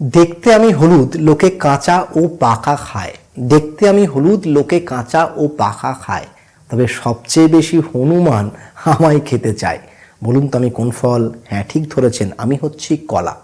দেখতে আমি হলুদ, লোকে কাঁচা ও পাকা খায়। দেখতে আমি হলুদ, লোকে কাঁচা ও পাকা খায়। তবে সবচেয়ে বেশি হনুমান আমায় খেতে চায়। বলুন তো আমি কোন ফল? হ্যাঁ ঠিক ধরেছেন, আমি হচ্ছি কলা।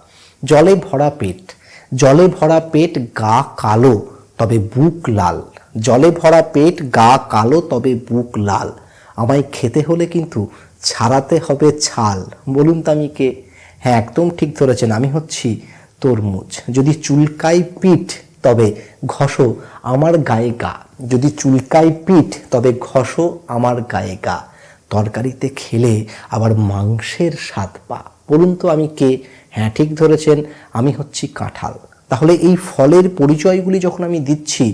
জলে ভরা পেট। জলে ভরা পেট গা কালো, তবে বুক লাল। জলে ভরা পেট গা কালো, তবে বুক লাল। আমায় খেতে হলে কিন্তু ছাড়াতে হবে ছাল। বলুন তো আমি কে? হ্যাঁ একদম ঠিক ধরেছেন, আমি হচ্ছি তরমুজ। যদি চুলকাই পিঠ, তবে ঘষো আমার গায়ে গা। যদি চুলকাই পিঠ, তবে ঘষো আমার গায়ে গা। তরকারিতে খেলে আবার মাংসের স্বাদ পা। বলুন তো আমি কে? হ্যাঁ ঠিক ধরেছেন, আমি হচ্ছি কাঁঠাল। তাহলে এই ফলের পরিচয়গুলি যখন আমি দিচ্ছি,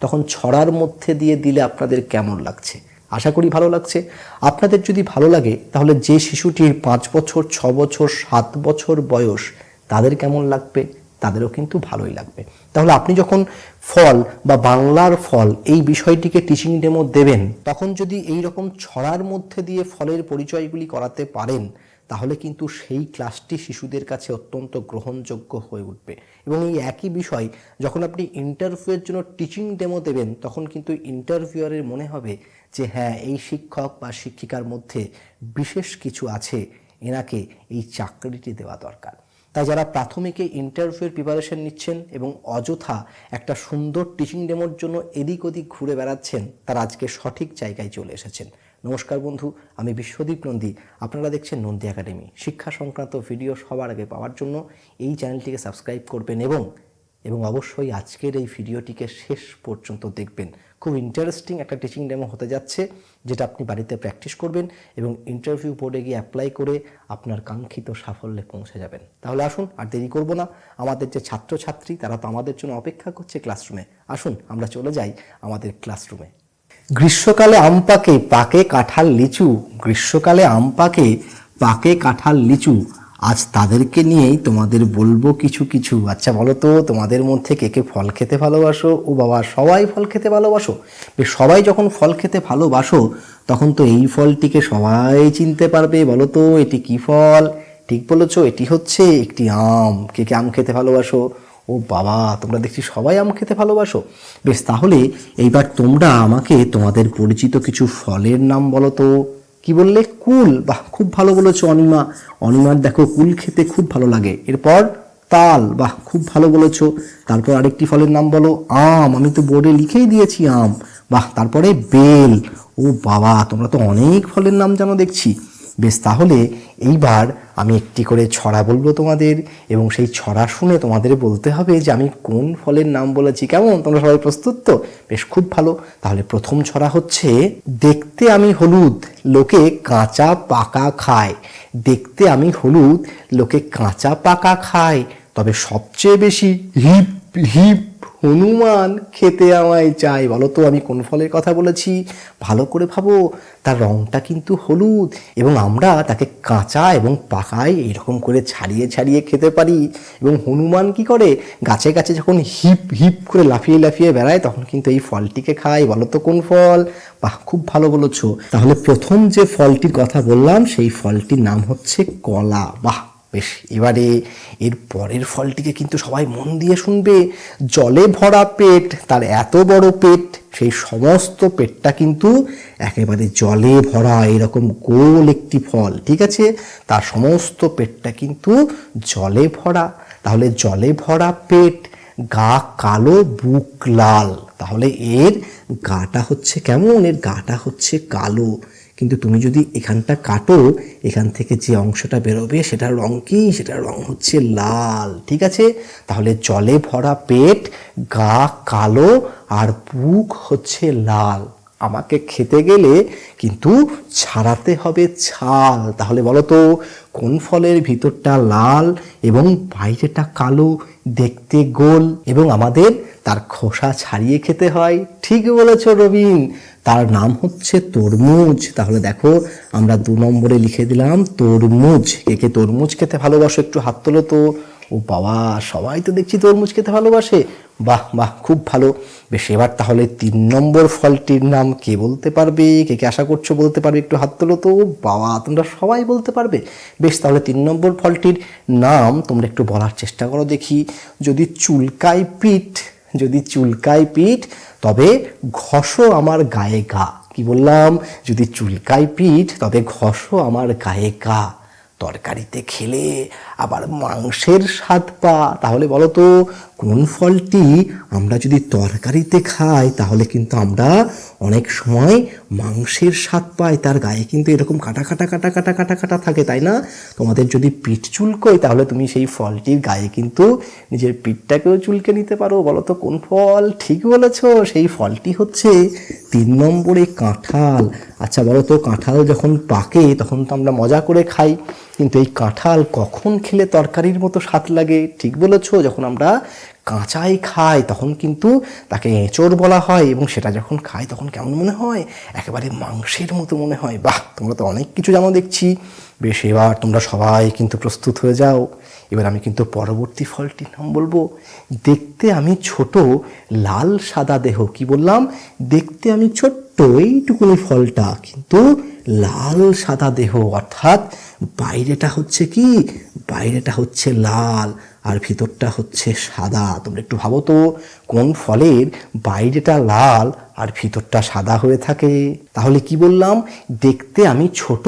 তখন ছড়ার মধ্যে দিয়ে দিলে আপনাদের কেমন লাগছে? আশা করি ভালো লাগছে। আপনাদের যদি ভালো লাগে, তাহলে যে শিশুটির পাঁচ বছর, ছ বছর, সাত বছর বয়স তাদের কেমন লাগবে? তাদেরও কিন্তু ভালোই লাগবে। তাহলে আপনি যখন ফল বা বাংলার ফল এই বিষয়টিকে টিচিং ডেমো দেবেন, তখন যদি এই রকম ছড়ার মধ্যে দিয়ে ফলের পরিচয়গুলি করাতে পারেন, তাহলে কিন্তু সেই ক্লাসটি শিশুদের কাছে অত্যন্ত গ্রহণযোগ্য হয়ে উঠবে। এবং এই একই বিষয়, যখন আপনি ইন্টারভিউয়ের জন্য টিচিং ডেমো দেবেন, তখন কিন্তু ইন্টারভিউয়ারের মনে হবে যে হ্যাঁ এই শিক্ষক বা শিক্ষিকার মধ্যে বিশেষ কিছু আছে। এনাকে এই চাকরিটি দেওয়া দরকার। তাই যারা প্রাথমিকে ইন্টারভিউয়ের প্রিপারেশন নিচ্ছেন এবং অযথা একটা সুন্দর টিচিং ডেমোর জন্য এদিক ওদিক ঘুরে বেড়াচ্ছেন, তারা আজকে সঠিক জায়গায় চলে এসেছেন। নমস্কার বন্ধু, আমি বিশ্বদীপ নন্দী। আপনারা দেখছেন নন্দী একাডেমি। শিক্ষা সংক্রান্ত ভিডিও সবার আগে পাওয়ার জন্য এই চ্যানেলটিকে সাবস্ক্রাইব করবেন এবং এবং অবশ্যই আজকের এই ভিডিওটিকে শেষ পর্যন্ত দেখবেন। খুব ইন্টারেস্টিং একটা টিচিং ডেমো হতে যাচ্ছে, যেটা আপনি বাড়িতে প্র্যাকটিস করবেন এবং ইন্টারভিউ বোর্ডে গিয়ে অ্যাপ্লাই করে আপনার কাঙ্ক্ষিত সাফল্যে পৌঁছে যাবেন। তাহলে আসুন, আর দেরি করব না। আমাদের যে ছাত্রছাত্রী, তারা তো আমাদের জন্য অপেক্ষা করছে ক্লাসরুমে আসুন, আমরা চলে যাই আমাদের ক্লাসরুমে গ্রীষ্মকালে আম পাকে পাকে কাঁঠাল লিচু। গ্রীষ্মকালে আম পাকে পাকে কাঁঠাল লিচু। আজ তাদেরকে নিয়েই তোমাদের বলব কিছু কিছু। আচ্ছা বলো তো, তোমাদের মধ্যে কে কে ফল খেতে ভালোবাসো? ও বাবা, সবাই ফল খেতে ভালোবাসো? সবাই যখন ফল খেতে ভালোবাসো, তখন তো এই ফলটিকে সবাই চিনতে পারবে। বলো তো, এটি কি ফল? ঠিক বলেছ, এটি হচ্ছে একটি আম। কে কে আম খেতে ভালোবাসো? ও বাবা, তোমরা দেখছি সবাই আম খেতে ভালোবাসো। বেশ, তাহলে এইবার তোমরা আমাকে তোমাদের পরিচিত কিছু ফলের নাম বলো তো। কি বললে? কুল। বাহ, খুব ভালো বলেছ অনিমা। অনিমার দেখো, কুল খেতে খুব ভালো লাগে। এরপর তাল। বাহ, খুব ভালো বলেছ। তারপর আরেকটি ফলের নাম বলো, আম। আমি তো বোর্ডে লিখেই দিয়েছি আম। বাহ, তারপরে বেল। ও বাবা, তোমরা তো অনেক ফলের নাম জানো দেখছি। বেশ তাহলে এইবার আমি একটি করে ছড়া বলব তোমাদের এবং সেই ছড়া শুনে তোমাদের বলতে হবে যে আমি কোন ফলের নাম বলেছি। কেমন? তোমরা সবাই প্রস্তুত তো? বেশ, খুব ভালো। তাহলে প্রথম ছড়া হচ্ছে, দেখতে আমি হলুদ, লোকে কাঁচা পাকা খায়। দেখতে আমি হলুদ, লোকে কাঁচা পাকা খায়। তবে সবচেয়ে বেশি হিপ হিপ হনুমান খেতে আমায় চাই বলো তো, আমি কোন ফলের কথা বলেছি? ভালো করে ভাবো তার রংটা কিন্তু হলুদ এবং আমরা তাকে কাঁচা এবং পাকায় এরকম করে ছাড়িয়ে ছাড়িয়ে খেতে পারি। এবং হনুমান কি করে? গাছে গাছে যখন হিপ হিপ করে লাফিয়ে লাফিয়ে বেড়ায়, তখন কিন্তু এই ফলটিকে খায়। বলো তো কোন ফল? বাহ, খুব ভালো বলেছ। তাহলে প্রথম যে ফলটির কথা বললাম, সেই ফলটির নাম হচ্ছে কলা। বাহ বেশ, এবারে এর পরের ফলটিকে কিন্তু সবাই মন দিয়ে শুনবে। জলে ভরা পেট, তার এত বড় পেট, সেই সমস্ত পেটটা কিন্তু একেবারে জলে ভরা, এরকম গোল একটি ফল, ঠিক আছে? তার সমস্ত পেটটা কিন্তু জলে ভরা। তাহলে জলে ভরা পেট, গা কালো, বুক লাল। তাহলে এর গাটা হচ্ছে কেমন? এর গাটা হচ্ছে কালো। কিন্তু তুমি যদি এখানটা কাটো, এখান থেকে যে অংশটা বেরোবে সেটার রং কি? সেটার রং হচ্ছে লাল, ঠিক আছে? তাহলে জলে ভরা পেট, গা কালো আর বুক হচ্ছে লাল। আমাকে খেতে গেলে কিন্তু ছাড়াতে হবে ছাল। তাহলে বলো তো কোন ফলের ভিতরটা লাল এবং বাইরেটা কালো দেখতে গোল এবং আমাদের তার খোসা ছাড়িয়ে খেতে হয়? ঠিক বলেছ, রবিন। তার নাম হচ্ছে তরমুজ। তাহলে দেখো, আমরা দু নম্বরে লিখে দিলাম, তরমুজ। কে কে তরমুজ খেতে ভালোবাসো? একটু হাত তোলো তো। ও বাবা, সবাই তো দেখছি তরমুজ খেতে ভালোবাসে। বাহ বাহ, খুব ভালো। বেশ, এবার তাহলে তিন নম্বর ফলটির নাম কে বলতে পারবে? কে কে আশা করছ বলতে পারবে? একটু হাত তোলো তো। বাবা, তোমরা সবাই বলতে পারবে। বেশ, তাহলে তিন নম্বর ফলটির নাম তোমরা একটু বলার চেষ্টা করো দেখি। যদি চুলকাই পিঠ, যদি চুলকাই পিঠ, তবে ঘষো আমার গায়ে গা। কি বললাম? যদি চুলকাই পিঠ, তবে ঘষো আমার গায়ে গা। তরকারিতে খেলে আবার মাংসের স্বাদ পা। তাহলে বলো তো কোন ফলটি আমরা যদি তরকারিতে খাই, তাহলে কিন্তু আমরা অনেক সময় মাংসের স্বাদ পাই, তার গায়ে কিন্তু এরকম কাটা কাটা কাটা কাটা কাটা কাটা থাকে, তাই না? তোমাদের যদি পিঠ চুলকোয়, তাহলে তুমি সেই ফলটির গায়ে কিন্তু নিজের পিঠটাকেও চুলকে নিতে পারো। বলো তো, কোন ফল? ঠিক বলেছ, সেই ফলটি হচ্ছে তিন নম্বরে কাঁঠাল। আচ্ছা বলো তো, কাঁঠাল যখন পাকে, তখন তো আমরা মজা করে খাই। কিন্তু এই কাঁঠাল কখন খেলে তরকারির মতো স্বাদ লাগে? ঠিক বলেছ, যখন আমরা কাঁচাই খায়, তখন কিন্তু তাকে এঁচড় বলা হয় এবং সেটা যখন খায় তখন কেমন মনে হয়? একেবারে মাংসের মতো মনে হয়। বাহ, তোমরা তো অনেক কিছু জানো দেখছি। বেশ, এবার তোমরা সবাই কিন্তু প্রস্তুত হয়ে যাও। এবার আমি কিন্তু পরবর্তী ফলটির নাম বলব। দেখতে আমি ছোট লাল সাদা দেহ, কি বললাম? দেখতে আমি ছোট্ট এইটুকুনি ফলটা, কিন্তু লাল সাদা দেহ, অর্থাৎ বাইরেটা হচ্ছে কি? বাইরেটা হচ্ছে লাল। আর ভিতরটা হচ্ছে সাদা। তোমরা একটু ভাবো তো, কোন ফলের বাইরেটা লাল আর ভিতরটা সাদা হয়ে থাকে? তাহলে কি বললাম? দেখতে আমি ছোট,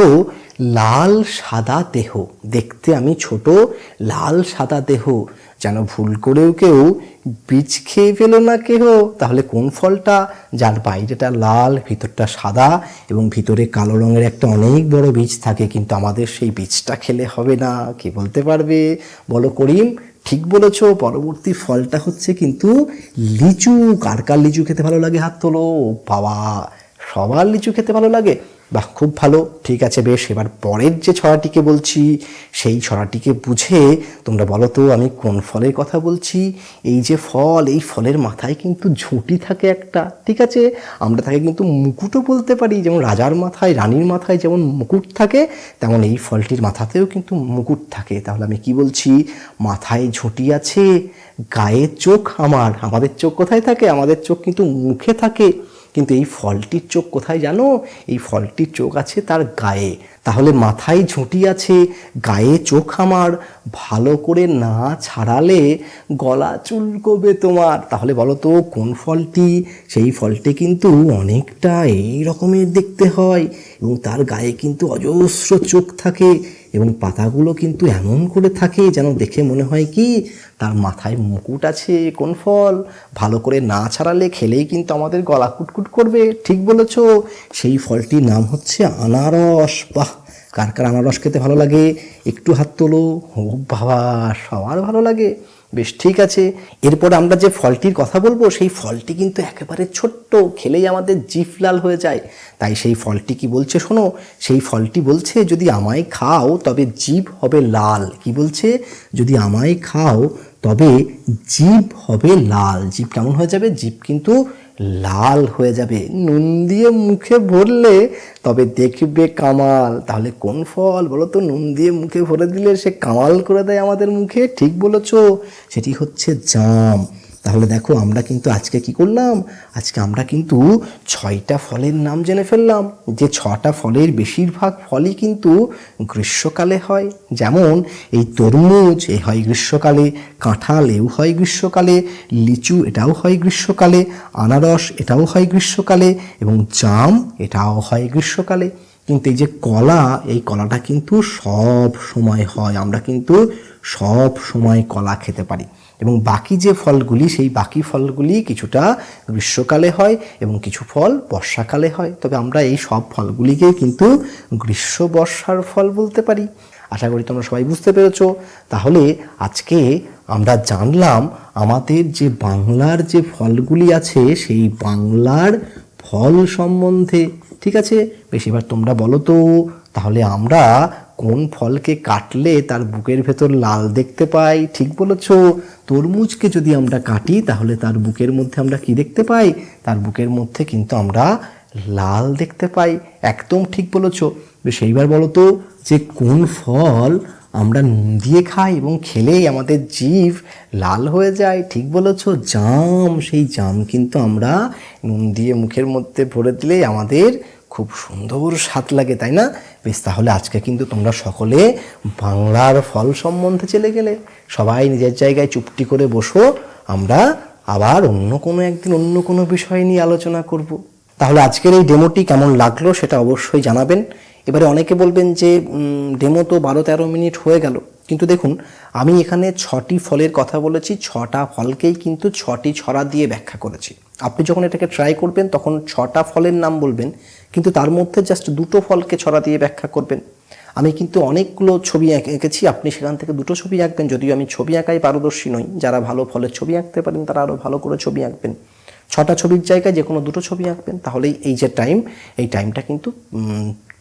লাল সাদা দেহ। দেখতে আমি ছোট, লাল সাদা দেহ। যেন ভুল করেও কেউ বীজ খেয়ে ফেলো না কেহ। তাহলে কোন ফলটা? যার বাইরেটা লাল, ভিতরটা সাদা এবং ভিতরে কালো রঙের একটা অনেক বড় বীজ থাকে, কিন্তু আমাদের সেই বীজটা খেলে হবে না। কে বলতে পারবে? বলো করিম। ঠিক বলেছ, পরবর্তী ফলটা হচ্ছে কিন্তু লিচু। কার কার লিচু খেতে ভালো লাগে হাত তোলো? বাবা, সবার লিচু খেতে ভালো লাগে। বাহ, খুব ভালো। ঠিক আছে, বেশ। এবার পরের যে ছড়াটিকে বলছি, সেই ছড়াটিকে বুঝে তোমরা বলো তো, আমি কোন ফলের কথা বলছি? এই যে ফল, এই ফলের মাথায় কিন্তু ঝুঁটি থাকে একটা, ঠিক আছে? আমরা তাকে কিন্তু মুকুটও বলতে পারি। যেমন রাজার মাথায়, রানীর মাথায় যেমন মুকুট থাকে, তেমন এই ফলটির মাথাতেও কিন্তু মুকুট থাকে। তাহলে আমি কি বলছি? মাথায় ঝুঁটি আছে গায়ে চোখ আমার। আমাদের চোখ কোথায় থাকে? আমাদের চোখ কিন্তু মুখে থাকে। কিন্তু এই ফলটির চোখ কোথায় জানো? এই ফলটির চোখ আছে তার গায়ে। তাহলে মাথায় ঝুঁটি আছে, গায়ে চোখ আমার। ভালো করে না ছাড়ালে গলা চুলকবে তোমার। তাহলে বলো তো, কোন ফলটি? সেই ফলটি কিন্তু অনেকটা এই রকমের দেখতে হয় এবং তার গায়ে কিন্তু অজস্র চোখ থাকে। এবং পাতাগুলো কিন্তু এমন করে থাকে যেন দেখে মনে হয় কি, তার মাথায় মুকুট আছে কোন ফল। ভালো করে না ছাড়ালে খেলেই কিন্তু আমাদের গলা কুটকুট করবে। ঠিক বলেছ। সেই ফলটির নাম হচ্ছে আনারস। বাহ, কার কার আনারস খেতে ভালো লাগে? একটু হাত তোলো। ও বাবা, সবার ভালো লাগে। বেশ ঠিক আছে। এরপর আমরা যে ফলটির কথা বলব, সেই ফলটি কিন্তু একেবারে ছোট্ট, খেলেই আমাদের জিফ লাল হয়ে যায়। তাই সেই ফলটি কি বলছে শোনো, সেই ফলটি বলছে, যদি আমায় খাও, তবে জিভ হবে লাল। কি বলছে? যদি আমায় খাও, তবে জীব হবে লাল। জীব কেমন হয়ে যাবে? জীব কিন্তু লাল হয়ে যাবে। নুন দিয়ে মুখে ভরলে তবে দেখবে কামাল। তাহলে কোন ফল বলো তো? নুন দিয়ে মুখে ভরে দিলে সে কামাল করে দেয় আমাদের মুখে? ঠিক বলেছ। সেটি হচ্ছে জাম। তাহলে দেখো আমরা কিন্তু আজকে কি করলাম? আজকে আমরা কিন্তু ছয়টা ফলের নাম জেনে ফেললাম। যে ছটা ফলের বেশিরভাগ ফলই কিন্তু গ্রীষ্মকালে হয়। যেমন এই তরমুজ, এ হয় গ্রীষ্মকালে, কাঁঠাল, এও হয় গ্রীষ্মকালে, লিচু, এটাও হয় গ্রীষ্মকালে, আনারস, এটাও হয় গ্রীষ্মকালে, এবং জাম, এটাও হয় গ্রীষ্মকালে। কিন্তু এই যে কলা, এই কলাটা কিন্তু সব সময় হয়। আমরা কিন্তু সব সময় কলা খেতে পারি। এবং বাকি যে ফলগুলি, সেই বাকি ফলগুলি কিছুটা গ্রীষ্মকালে হয় এবং কিছু ফল বর্ষাকালে হয়। তবে আমরা এই সব ফলগুলিকে কিন্তু গ্রীষ্ম বর্ষার ফল বলতে পারি। আশা করি তোমরা সবাই বুঝতে পেরেছ। তাহলে আজকে আমরা জানলাম আমাদের যে বাংলার যে ফলগুলি আছে, সেই বাংলার ফল সম্বন্ধে। ঠিক আছে? বেশ এবার তোমরা বলো তো। তাহলে আমরা কোন ফলকে কাটলে তার বুকের ভেতর লাল দেখতে পাই? ঠিক বলেছ। তরমুজকে যদি আমরা কাটি, তাহলে তার বুকের মধ্যে আমরা কি দেখতে পাই? তার বুকের মধ্যে কিন্তু আমরা লাল দেখতে পাই। একদম ঠিক বলেছ। বেশ, এইবার বলো তো যে কোন ফল আমরা নুন দিয়ে খাই এবং খেলেই আমাদের জিভ লাল হয়ে যায়? ঠিক বলেছ। জাম, সেই জাম কিন্তু আমরা নুন দিয়ে মুখের মধ্যে ভরে দিলেই আমাদের খুব সুন্দর স্বাদ লাগে, তাই না? বেশ, তাহলে আজকে কিন্তু তোমরা সকলে বাংলার ফল সম্বন্ধে চলে গেলে। সবাই নিজের জায়গায় চুপটি করে বসো। আমরা আবার অন্য কোনো একদিন অন্য কোনো বিষয় নিয়ে আলোচনা করব। তাহলে আজকের এই ডেমোটি কেমন লাগল সেটা অবশ্যই জানাবেন। এবারে অনেকে বলবেন যে ডেমো তো বারো তেরো মিনিট হয়ে গেল। কিন্তু দেখুন, আমি এখানে ছটি ফলের কথা বলেছি, ছটা ফলকেই কিন্তু ছটি ছড়া দিয়ে ব্যাখ্যা করেছি। আপনি যখন এটাকে ট্রাই করবেন, তখন ছটা ফলের নাম বলবেন, কিন্তু তার মধ্যে জাস্ট দুটো ফলকে ছড়া দিয়ে ব্যাখ্যা করবেন। আমি কিন্তু অনেকগুলো ছবি এঁকেছি, আপনি সেখান থেকে দুটো ছবি আঁকবেন, যদিও আমি ছবি আঁকায় পারদর্শী নই। যারা ভালো ফলের ছবি আঁকতে পারেন, তারা আরও ভালো করে ছবি আঁকবেন। ছটা ছবির জায়গায় যে কোনো দুটো ছবি আঁকবেন, তাহলেই এই যে টাইম এই টাইমটা কিন্তু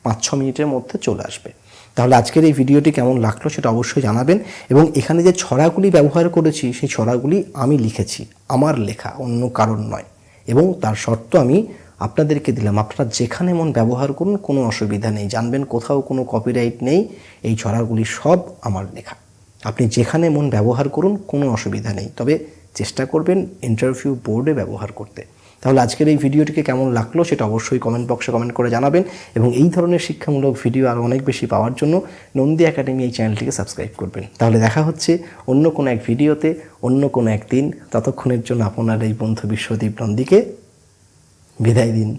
পাঁচ ছ মিনিটের মধ্যে চলে আসবে। তাহলে আজকের এই ভিডিওটি কেমন লাগল সেটা অবশ্যই জানাবেন এবং এখানে যে ছড়াগুলি ব্যবহার করেছি, সেই ছড়াগুলি আমি লিখেছি, আমার লেখা, অন্য কারণ নয়। এবং তার শর্ত আমি আপনাদেরকে দিলাম, আপনারা যেখানে মন ব্যবহার করুন, কোনো অসুবিধা নেই। জানবেন কোথাও কোনো কপিরাইট নেই, এই ছড়াগুলি সব আমার লেখা। আপনি যেখানে মন ব্যবহার করুন, কোনো অসুবিধা নেই। তবে চেষ্টা করবেন ইন্টারভিউ বোর্ডে ব্যবহার করতে। তাহলে আজকের এই ভিডিওটিকে কেমন লাগল সেটা অবশ্যই কমেন্ট বক্সে কমেন্ট করে জানাবেন এবং এই ধরনের শিক্ষামূলক ভিডিও আরও অনেক বেশি পাওয়ার জন্য নন্দী একাডেমি এই চ্যানেলটিকে সাবস্ক্রাইব করবেন। তাহলে দেখা হচ্ছে অন্য কোনো এক ভিডিওতে অন্য কোনো একদিন। ততক্ষণের জন্য আপনার এই বন্ধু বিশ্বদীপ নন্দীকে বিদায় দিন।